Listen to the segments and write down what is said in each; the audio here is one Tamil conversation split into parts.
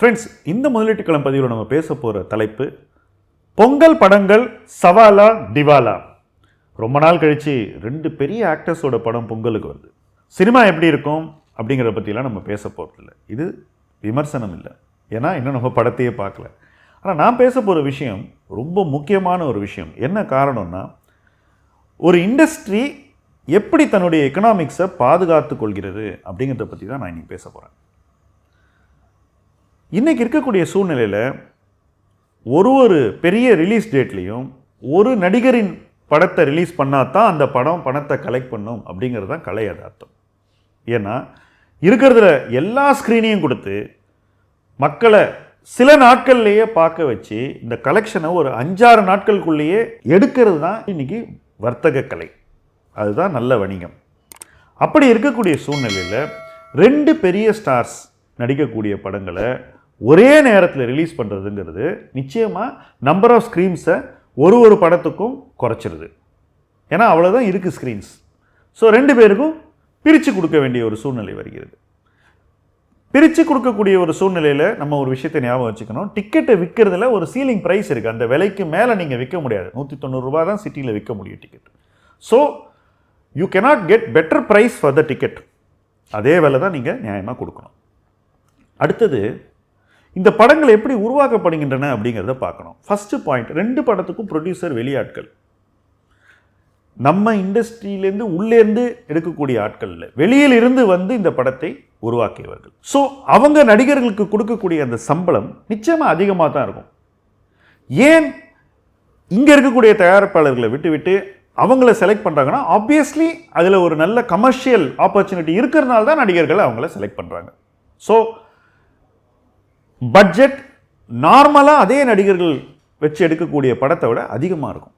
ஃப்ரெண்ட்ஸ் இந்த முதலீட்டு களம் பதிவில் நம்ம பேச போகிற தலைப்பு பொங்கல் படங்கள் சவாலா திவாலா? ரொம்ப நாள் கழித்து ரெண்டு பெரிய ஆக்டர்ஸோட படம் பொங்கலுக்கு வருது. சினிமா எப்படி இருக்கும் அப்படிங்கிறத பற்றிலாம் நம்ம பேச போகிறதில்ல இது விமர்சனம் இல்லை. ஏன்னா இன்னும் நம்ம படத்தையே பார்க்கல. ஆனால் நான் பேச போகிற விஷயம் ரொம்ப முக்கியமான ஒரு விஷயம். என்ன காரணம்னா ஒரு இண்டஸ்ட்ரி எப்படி தன்னுடைய எக்கனாமிக்ஸை பாதுகாத்து கொள்கிறது அப்படிங்கிறத பற்றி தான் நான் இன்றைக்கி பேச போகிறேன் இன்றைக்கி இருக்கக்கூடிய சூழ்நிலையில் ஒரு ஒரு பெரிய ரிலீஸ் டேட்லேயும் ஒரு நடிகரின் படத்தை ரிலீஸ் பண்ணால் தான் அந்த படம் பணத்தை கலெக்ட் பண்ணும் அப்படிங்கிறது தான் கலை யதார்த்தம். ஏன்னா இருக்கிறதுல எல்லா ஸ்க்ரீனையும் கொடுத்து மக்களை சில நாட்கள்லேயே பார்க்க வச்சு இந்த கலெக்ஷனை ஒரு அஞ்சாறு நாட்களுக்குள்ளேயே எடுக்கிறது தான் இன்னைக்கு வர்த்தக கலை. அதுதான் நல்ல வணிகம். அப்படி இருக்கக்கூடிய சூழ்நிலையில் ரெண்டு பெரிய ஸ்டார்ஸ் நடிக்கக்கூடிய படங்களை ஒரே நேரத்தில் ரிலீஸ் பண்ணுறதுங்கிறது நிச்சயமாக நம்பர் ஆஃப் ஸ்க்ரீன்ஸை ஒரு ஒரு படத்துக்கும் குறைச்சிருது. ஏன்னா அவ்வளோதான் இருக்குது ஸ்க்ரீன்ஸ் ஸோ ரெண்டு பேருக்கும் பிரித்து கொடுக்க வேண்டிய ஒரு சூழ்நிலை வருகிறது. பிரித்து கொடுக்கக்கூடிய ஒரு சூழ்நிலையில் நம்ம ஒரு விஷயத்தை ஞாபகம் வச்சுக்கணும். டிக்கெட்டை விற்கிறதுல ஒரு சீலிங் ப்ரைஸ் இருக்குது அந்த விலைக்கு மேலே நீங்கள் விற்க முடியாது. நூற்றி தொண்ணூறுரூவா தான் சிட்டியில் விற்க முடியும் ticket so you cannot get better price for the ticket அதே விலை தான் நீங்கள் நியாயமாக கொடுக்கணும். அடுத்தது இந்த படங்கள் எப்படி உருவாக்கப்படுகின்றன அப்படிங்கிறத பார்க்கணும். ஃபஸ்ட்டு பாயிண்ட் ரெண்டு படத்துக்கும் ப்ரொடியூசர் வெளியாட்கள். நம்ம இண்டஸ்ட்ரியிலேருந்து உள்ளேருந்து எடுக்கக்கூடிய ஆட்கள் இல்லை. வெளியில் இருந்து வந்து இந்த படத்தை உருவாக்கியவர்கள். ஸோ அவங்க நடிகர்களுக்கு கொடுக்கக்கூடிய அந்த சம்பளம் நிச்சயமாக அதிகமாக தான் இருக்கும். ஏன் இங்கே இருக்கக்கூடிய தயாரிப்பாளர்களை விட்டுவிட்டு அவங்கள செலக்ட் பண்ணுறாங்கன்னா ஆப்வியஸ்லி அதில் ஒரு நல்ல கமர்ஷியல் ஆப்பர்ச்சுனிட்டி இருக்கிறனால தான் நடிகர்கள் அவங்கள செலக்ட் பண்ணுறாங்க ஸோ பட்ஜெட் நார்மலாக அதே நடிகர்கள் வச்சு எடுக்கக்கூடிய படத்தை விட அதிகமாக இருக்கும்.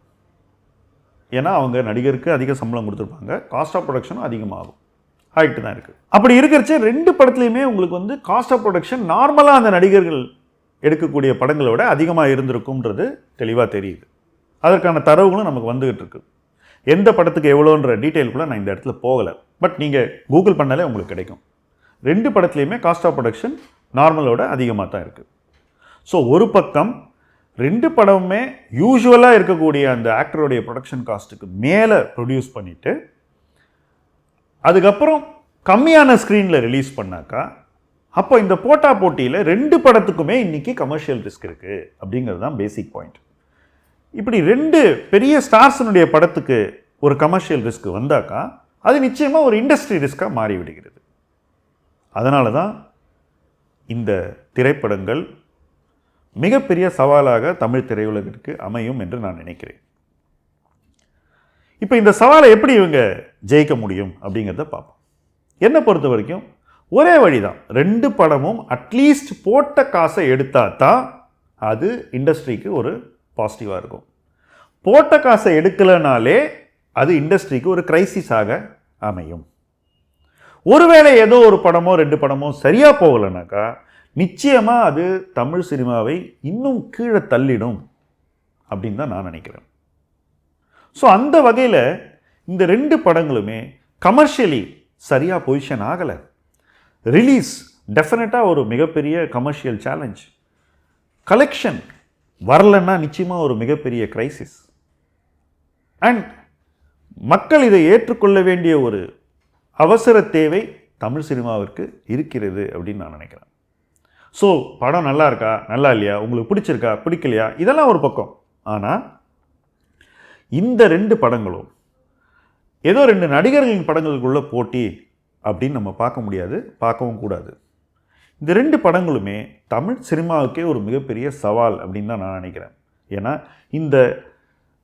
ஏன்னா அவங்க நடிகருக்கு அதிக சம்பளம் கொடுத்துருப்பாங்க. காஸ்ட் ஆஃப் ப்ரொடக்ஷனும் அதிகமாகும். ஹைட்டு தான் இருக்குது அப்படி இருக்கிறச்ச ரெண்டு படத்துலையுமே உங்களுக்கு வந்து காஸ்ட் ஆஃப் ப்ரொடக்ஷன் நார்மலாக அந்த நடிகர்கள் எடுக்கக்கூடிய படங்களை விட அதிகமாக இருந்திருக்கும்ன்றது தெளிவாக தெரியுது. அதற்கான தரவுகளும் நமக்கு வந்துகிட்டு இருக்கு. எந்த படத்துக்கு எவ்வளோன்ற டீட்டெயிலுக்குள்ளே நான் இந்த இடத்துல போகலை. பட் நீங்கள் கூகுள் பண்ணாலே உங்களுக்கு கிடைக்கும். ரெண்டு படத்துலையுமே காஸ்ட் ஆஃப் ப்ரொடக்ஷன் நார்மலோட அதிகமாக தான் இருக்குது ஸோ ஒரு பக்கம் ரெண்டு படமுமே யூஸ்வலாக இருக்கக்கூடிய அந்த ஆக்டருடைய ப்ரொடக்ஷன் காஸ்ட்டுக்கு மேலே ப்ரொடியூஸ் பண்ணிவிட்டு அதுக்கப்புறம் கம்மியான ஸ்க்ரீனில் ரிலீஸ் பண்ணாக்கா அப்போ இந்த போட்டா போட்டியில் ரெண்டு படத்துக்குமே இன்றைக்கி கமர்ஷியல் ரிஸ்க் இருக்குது அப்படிங்கிறது தான் பேசிக் பாயிண்ட் இப்படி ரெண்டு பெரிய ஸ்டார்ஸினுடைய படத்துக்கு ஒரு கமர்ஷியல் ரிஸ்க் வந்தாக்கா அது நிச்சயமாக ஒரு இண்டஸ்ட்ரி ரிஸ்க்காக மாறிவிடுகிறது. அதனால தான் இந்த திரைப்படங்கள் மிகப்பெரிய சவாலாக தமிழ் திரையுலகிற்கு அமையும் என்று நான் நினைக்கிறேன். இப்போ இந்த சவாலை எப்படி இவங்க ஜெயிக்க முடியும் அப்படிங்கிறத பார்ப்போம். என்னை பொறுத்த வரைக்கும் ஒரே வழி தான் ரெண்டு படமும் அட்லீஸ்ட் போட்ட காசை எடுத்தால் தான் அது இண்டஸ்ட்ரிக்கு ஒரு பாசிட்டிவாக இருக்கும். போட்ட காசை எடுக்கலைனாலே அது இண்டஸ்ட்ரிக்கு ஒரு கிரைசிஸாக அமையும். ஒருவேளை ஏதோ ஒரு படமோ ரெண்டு படமோ சரியாக போகலைனாக்கா நிச்சயமாக அது தமிழ் சினிமாவை இன்னும் கீழே தள்ளிடும் அப்படின்னு தான் நான் நினைக்கிறேன். ஸோ அந்த வகையில் இந்த ரெண்டு படங்களுமே கமர்ஷியலி சரியாக பொசிஷன் ஆகலை. ரிலீஸ் டெஃபினட்டாக ஒரு மிகப்பெரிய கமர்ஷியல் சேலஞ்ச் கலெக்ஷன் வரலன்னா நிச்சயமாக ஒரு மிகப்பெரிய கிரைசிஸ் அண்ட் மக்கள் இதை ஏற்றுக்கொள்ள வேண்டிய ஒரு அவசர தேவை தமிழ் சினிமாவிற்கு இருக்கிறது அப்படின்னு நான் நினைக்கிறேன். ஸோ படம் நல்லா இருக்கா? நல்லா இல்லையா? உங்களுக்கு பிடிச்சிருக்கா? பிடிக்கலையா? இதெல்லாம் ஒரு பக்கம். ஆனால் இந்த ரெண்டு படங்களும் ஏதோ ரெண்டு நடிகர்களின் படங்களுக்குள்ள போட்டி அப்படின்னு நம்ம பார்க்க முடியாது பார்க்கவும் கூடாது. இந்த ரெண்டு படங்களுமே தமிழ் சினிமாவுக்கே ஒரு மிகப்பெரிய சவால் அப்படின்னு தான் நான் நினைக்கிறேன். ஏன்னா இந்த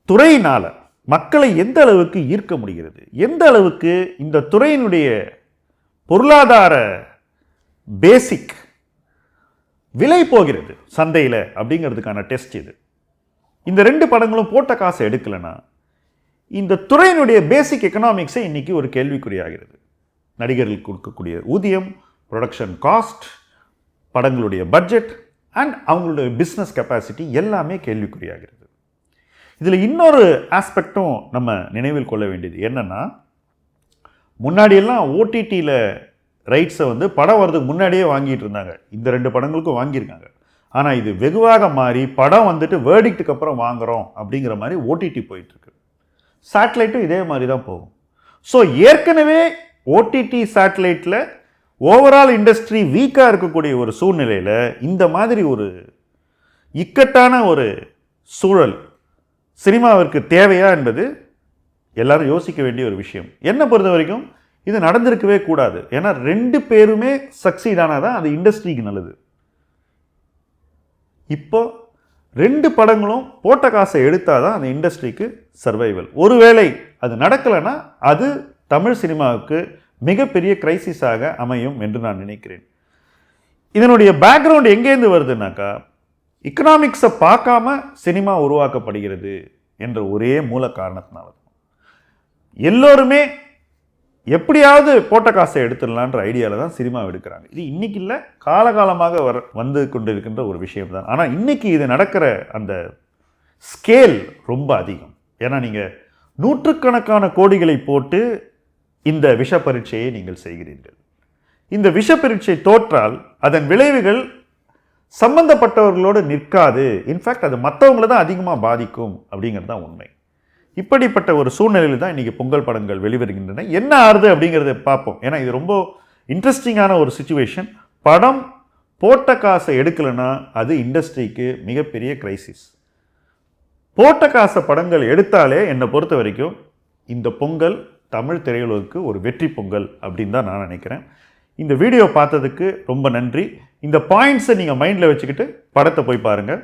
துறையினால் மக்களை எந்த அளவுக்கு ஈர்க்க முடிகிறது? எந்த அளவுக்கு இந்த துறையினுடைய பொருளாதார பேசிக் விலை போகிறது சந்தையில் அப்படிங்கிறதுக்கான டெஸ்ட் இது. இந்த ரெண்டு படங்களும் போட்ட காசை எடுக்கலைன்னா இந்த துறையினுடைய பேசிக் எக்கனாமிக்ஸை இன்றைக்கி ஒரு கேள்விக்குறியாகிறது. நடிகர்களுக்கு கொடுக்கக்கூடிய ஊதியம் ப்ரொடக்ஷன் காஸ்ட் படங்களுடைய பட்ஜெட் அண்ட் அவங்களுடைய பிஸ்னஸ் கெப்பாசிட்டி எல்லாமே கேள்விக்குறியாகிறது. இதில் இன்னொரு ஆஸ்பெக்டும் நம்ம நினைவில் கொள்ள வேண்டியது. என்னென்னா முன்னாடியெல்லாம் ஓடிடியில் ரைட்ஸை வந்து படம் வர்றதுக்கு முன்னாடியே வாங்கிட்டு இருந்தாங்க. இந்த ரெண்டு படங்களுக்கும் வாங்கியிருக்காங்க. ஆனால் இது வெகுவாக மாறி படம் வந்துட்டு வேர்டிக்ட்டுக்கு அப்புறம் வாங்குறோம் அப்படிங்கிற மாதிரி ஓடிடி போயிட்டுருக்கு. சேட்டலைட்டும் இதே மாதிரி தான் போகும். ஸோ ஏற்கனவே ஓடிடி சேட்டலைட்டில் ஓவரால் இண்டஸ்ட்ரி வீக்காக இருக்கக்கூடிய ஒரு சூழ்நிலையில் இந்த மாதிரி ஒரு இக்கட்டான ஒரு சூழல் சினிமாவிற்கு தேவையா என்பது எல்லாரும் யோசிக்க வேண்டிய ஒரு விஷயம். என்னை பொறுத்த வரைக்கும் இது நடந்திருக்கவே கூடாது. ஏன்னா ரெண்டு பேருமே சக்சீட் ஆனால் தான் அது இண்டஸ்ட்ரிக்கு நல்லது. இப்போ ரெண்டு படங்களும் போட்ட காசை எடுத்தால் தான் அந்த இண்டஸ்ட்ரிக்கு சர்வைவல் ஒருவேளை அது நடக்கலைன்னா அது தமிழ் சினிமாவுக்கு மிகப்பெரிய கிரைசிஸாக அமையும் என்று நான் நினைக்கிறேன். இதனுடைய பேக்ரவுண்ட் எங்கேருந்து வருதுனாக்கா இக்கனாமிக்ஸை பார்க்காம சினிமா உருவாக்கப்படுகிறது என்ற ஒரே மூல காரணத்தினால தான். எல்லோருமே எப்படியாவது போட்ட காசை எடுத்துடலான்ற ஐடியாவில் தான் சினிமா எடுக்கிறாங்க. இது இன்னைக்கு இல்லை காலகாலமாக வர வந்து கொண்டிருக்கின்ற ஒரு விஷயம் தான் ஆனால் இன்றைக்கி இது நடக்கிற அந்த ஸ்கேல் ரொம்ப அதிகம். ஏன்னா நீங்கள் நூற்றுக்கணக்கான கோடிகளை போட்டு இந்த விஷ பரீட்சையை நீங்கள் செய்கிறீர்கள். இந்த விஷ பரீட்சை தோற்றால் அதன் விளைவுகள் சம்பந்தப்பட்டவர்களோடு நிற்காது. இன்ஃபேக்ட் அது மற்றவங்கள தான் அதிகமாக பாதிக்கும் அப்படிங்கிறது தான் உண்மை. இப்படிப்பட்ட ஒரு சூழ்நிலையில் தான் இன்றைக்கி பொங்கல் படங்கள் வெளிவருகின்றன. என்ன ஆறுது அப்படிங்கிறத பார்ப்போம். ஏன்னா இது ரொம்ப இன்ட்ரெஸ்டிங்கான ஒரு சுச்சுவேஷன் படம் போட்ட காசை எடுக்கலைன்னா அது இண்டஸ்ட்ரிக்கு மிகப்பெரிய கிரைசிஸ் போட்ட காசை படங்கள் எடுத்தாலே என்னை பொறுத்த வரைக்கும் இந்த பொங்கல் தமிழ் திரையுலகுக்கு ஒரு வெற்றி பொங்கல் அப்படின்னு தான் நான் நினைக்கிறேன். இந்த வீடியோ பார்த்ததுக்கு ரொம்ப நன்றி. இந்த பாயிண்ட்ஸை நீங்கள் மைண்டில் வச்சுக்கிட்டு படத்தை போய் பாருங்கள்